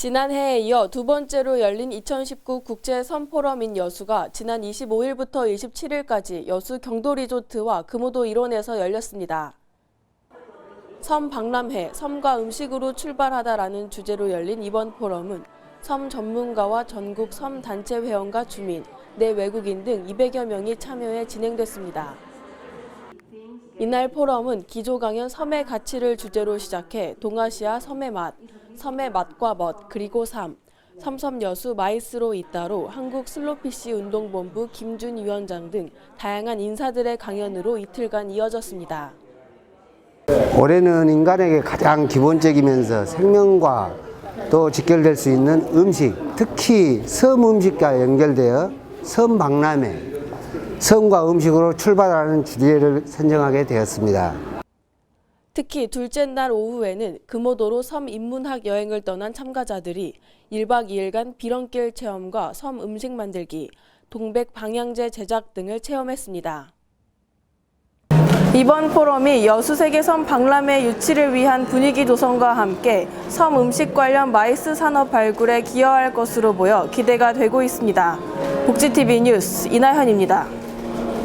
지난해에 이어 두 번째로 열린 2019 국제 섬포럼인 여수가 지난 25일부터 27일까지 여수 경도 리조트와 금오도 일원에서 열렸습니다. 섬 박람회, 섬과 음식으로 출발하다라는 주제로 열린 이번 포럼은 섬 전문가와 전국 섬 단체 회원과 주민, 내 외국인 등 200여 명이 참여해 진행됐습니다. 이날 포럼은 기조 강연 섬의 가치를 주제로 시작해 동아시아 섬의 맛, 섬의 맛과 멋, 그리고 삶, 섬섬 여수 마이스로 잇따로 한국 슬로피시 운동본부 김준 위원장 등 다양한 인사들의 강연으로 이틀간 이어졌습니다. 올해는 인간에게 가장 기본적이면서 생명과 또 직결될 수 있는 음식, 특히 섬 음식과 연결되어 섬 박람회, 섬과 음식으로 출발하는 주제를 선정하게 되었습니다. 특히 둘째 날 오후에는 금오도로 섬 인문학 여행을 떠난 참가자들이 1박 2일간 비렁길 체험과 섬 음식 만들기, 동백 방향제 제작 등을 체험했습니다. 이번 포럼이 여수세계 섬 박람회 유치를 위한 분위기 조성과 함께 섬 음식 관련 마이스 산업 발굴에 기여할 것으로 보여 기대가 되고 있습니다. 복지TV 뉴스 이나현입니다.